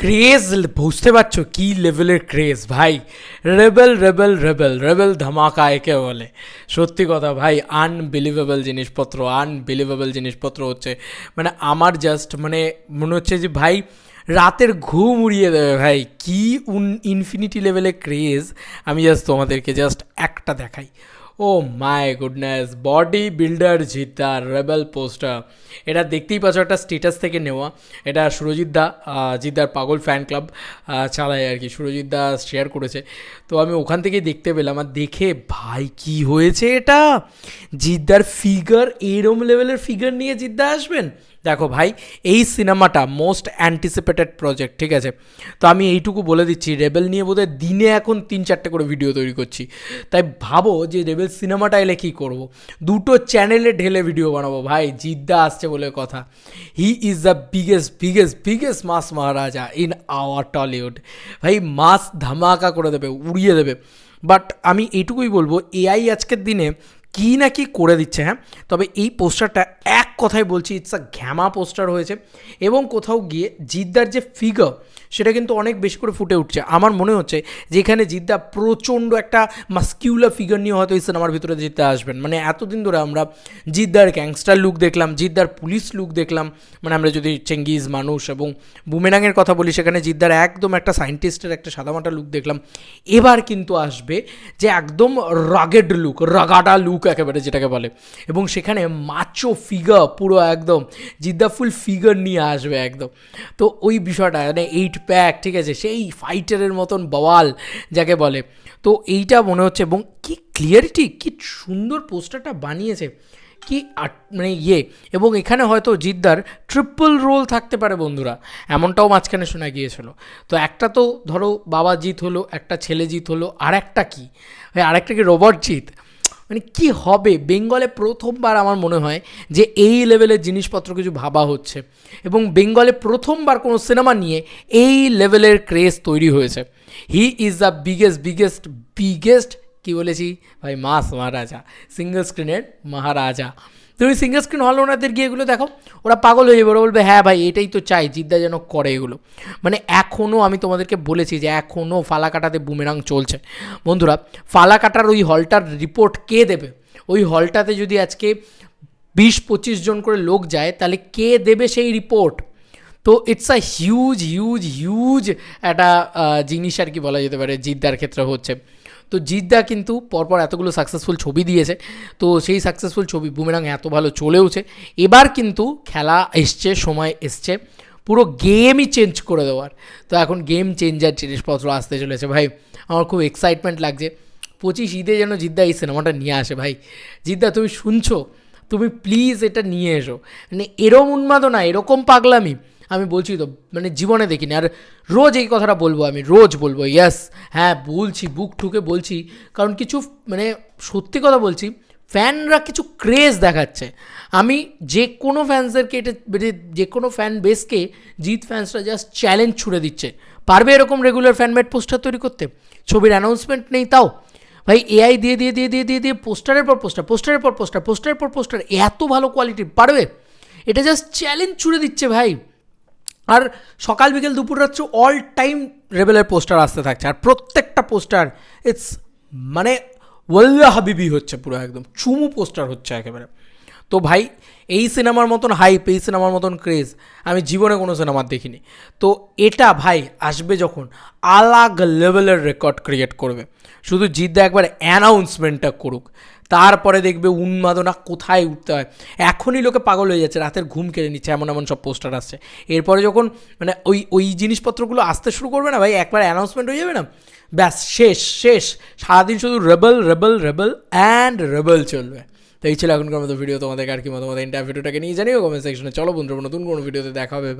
Craze বুঝতে পারছ কি লেভেলের ক্রেজ ভাই রেবেল রেবেল রেবেল রেবেল ধামাকা একে বলে। সত্যি কথা, ভাই আনবিলিভেবল জিনিসপত্র আনবিলিভেবল জিনিসপত্র হচ্ছে মানে আমার জাস্ট মানে মনে হচ্ছে যে, ভাই, রাতের ঘুম উড়িয়ে দেবে, ভাই। কি উন ইনফিনিটি লেভেলের ক্রেজ আমি জাস্ট তোমাদেরকে জাস্ট একটা দেখাই। Oh my goodness body builder জিদ্দার রেবেল পোস্টার এটা দেখতেই পাচ্ছ একটা স্টেটাস থেকে নেওয়া। এটা সুরজিৎ দা জিদ্দার পাগল ফ্যান ক্লাব চালায় আর কি। সুরজিৎ দা শেয়ার করেছে। তো আমি ওখান থেকেই দেখতে পেলাম আর দেখে ভাই কি হয়েছে এটা? জিদ্দার ফিগার এরম লেভেলের ফিগার নিয়ে জিদ্দা আসবেন? দেখো ভাই, এই সিনেমাটা মোস্ট অ্যান্টিসিপেটেড প্রজেক্ট ঠিক আছে? তো আমি এইটুকু বলে দিচ্ছি রেবেল নিয়ে বোধহয় দিনে এখন তিন চারটে করে ভিডিও তৈরি করছি। তাই ভাবো যে রেবেল সিনেমাটা এলে কী করব? দুটো চ্যানেলে ঢেলে ভিডিও বানাবো। ভাই, জিদ্দা আসছে বলে কথা। He is the biggest biggest biggest mass Maharaja in our Tollywood ভাই, মাস ধামাকা করে দেবে, উড়িয়ে দেবে। বাট আমি এইটুকুই বলব এআই আজকের দিনে কি না কি করে দিচ্ছে হ্যাঁ? তবে এই পোস্টারটা এক কথায় বলছি ইটস আ ঘ্যামা পোস্টার হয়েছে। এবং কোথাও গিয়ে জিদ্দার যে ফিগার সেটা কিন্তু অনেক বেশি করে ফুটে উঠছে। আমার মনে হচ্ছে যেখানে জিদ্দা প্রচণ্ড একটা মাস্কিউলার ফিগার নিয়ে হয়তো এই সিনেমার ভিতরে জিদ্দা আসবেন। মানে এতদিন ধরে আমরা জিদ্দার গ্যাংস্টার লুক দেখলাম, জিদ্দার পুলিশ লুক দেখলাম। মানে আমরা যদি চেঙ্গিজ মানুষ এবং বুমেরাঙের কথা বলি, সেখানে জিদ্দার একদম একটা সায়েন্টিস্টের একটা সাদামাটা লুক দেখলাম। এবার কিন্তু আসবে যে একদম রাগেড লুক রাগাটা লুক একেবারে যেটাকে বলে। এবং সেখানে মাচো ফিগার পুরো একদম জিদ্দা ফুল ফিগার নিয়ে আসবে একদম। তো ওই বিষয়টা মানে এইট প্যাক ঠিক আছে? সেই ফাইটারের মতন বওয়াল যাকে বলে। তো এইটা মনে হচ্ছে, এবং কি ক্লিয়ারিটি কি সুন্দর পোস্টারটা বানিয়েছে। কি মানে ইয়ে এবং এখানে হয়তো জিদ্দার ট্রিপল রোল থাকতে পারে বন্ধুরা, এমনটাও মাঝখানে শোনা গিয়েছিল। তো একটা তো ধরো বাবা জিত হলো, একটা ছেলে জিত হলো আর একটা কি? আরেকটা কি রোবট জিত? মানে কি হবে? বেঙ্গলে প্রথমবার আমার মনে হয় যে এই লেভেলের জিনিসপত্র কিছু ভাবা হচ্ছে। এবং বেঙ্গলে প্রথমবার কোনো সিনেমা নিয়ে এই লেভেলের ক্রেজ তৈরি হয়েছে। He is the biggest biggest biggest কি বলেছি? ভাই মাস মহারাজা সিঙ্গল স্ক্রিনের মহারাজা। তুমি সিঙ্গল স্ক্রিন হল ওনাদের গিয়ে এগুলো দেখো, ওরা পাগল হয়ে যাবে, ওরা বলবে হ্যাঁ ভাই, এটাই তো চাই, জিদ্দা যেন করে এগুলো। মানে এখনও আমি তোমাদেরকে বলেছি যে এখনও ফালাকাটাতে বুমেরাং চলছে। বন্ধুরা ফালাকাটার ওই হলটার রিপোর্ট কে দেবে? ওই হলটাতে যদি আজকে বিশ পঁচিশ জন করে লোক যায়, তাহলে কে দেবে সেই রিপোর্ট তো it's a huge huge huge একটা জিনিস আর কি বলা যেতে পারে, জিদ্দার ক্ষেত্রে হচ্ছে। তো জিদ্দা কিন্তু পরপর এতগুলো সাকসেসফুল ছবি দিয়েছে। তো সেই সাকসেসফুল ছবি বুমেরাং এত ভালো চলেওছে। এবার কিন্তু খেলা এসছে, সময় এসছে। পুরো গেমই চেঞ্জ করে দেওয়ার। তো এখন গেম চেঞ্জার জিনিসপত্র আসতে চলেছে ভাই। আমার খুব এক্সাইটমেন্ট লাগছে। পঁচিশ ঈদে যেন জিদ্দা এই সিনেমাটা নিয়ে আসে ভাই। জিদ্দা, তুমি শুনছো? তুমি প্লিজ এটা নিয়ে এসো। মানে এরম উন্মাদনা, এরকম পাগলামি। আমি বলছি তো মানে জীবনে দেখিনি। আর রোজ এই কথাটা বলব আমি, রোজ বলব ইয়াস হ্যাঁ বলছি, বুক ঠুকে বলছি। কারণ কিছু মানে সত্যি কথা বলছি ফ্যানরা কিছু ক্রেজ দেখাচ্ছে। আমি যে কোনো ফ্যান্সদেরকে এটা মানে যে কোনো ফ্যান বেসকে জিত ফ্যান্সরা জাস্ট চ্যালেঞ্জ ছুড়ে দিচ্ছে। পারবে এরকম রেগুলার ফ্যানমেড পোস্টার তৈরি করতে? ছবির অ্যানাউন্সমেন্ট নেই তাও। ভাই এআই দিয়ে দিয়ে দিয়ে দিয়ে দিয়ে দিয়ে পোস্টারের পর পোস্টার পোস্টারের পর পোস্টার পোস্টারের পর পোস্টার এত ভালো কোয়ালিটি পারবে? এটা জাস্ট চ্যালেঞ্জ ছুড়ে দিচ্ছে ভাই। আর সকাল বিকেল দুপুর রাত্র অল টাইম রেবেলের পোস্টার আসতে থাকছে। আর প্রত্যেকটা পোস্টার ইটস মানে ওয়াল্লা হাবিবি হচ্ছে পুরো একদম, চুমু পোস্টার হচ্ছে একেবারে। তো ভাই, এই সিনেমার মতন হাইপ এই সিনেমার মতন ক্রেজ আমি জীবনে কোনো সিনেমার দেখিনি। তো এটা ভাই আসবে যখন আলাগ লেভেলের রেকর্ড ক্রিয়েট করবে। শুধু জিদ্দা একবার অ্যানাউন্সমেন্টটা করুক। তারপরে দেখবে উন্মাদনা কোথায় উঠতে হয়। এখনই লোকে পাগল হয়ে যাচ্ছে, রাতের ঘুম কেড়ে নিচ্ছে, এমন এমন সব পোস্টার আসছে। এরপরে যখন মানে ওই ওই জিনিসপত্রগুলো আসতে শুরু করবে না ভাই, একবার অ্যানাউন্সমেন্ট হয়ে যাবে না? ব্যাস, শেষ শেষ। সারাদিন শুধু rebel rebel rebel and rebel চলবে। তো এই ছিল এখনকার মতো ভিডিও তোমাদের আর কি মতো মতো ইন্টার ভিডিওটাকে নিয়ে জানিও কমেন্ট সেকশনে চলো বন্ধুরা, নতুন কোনো ভিডিওতে দেখা হবে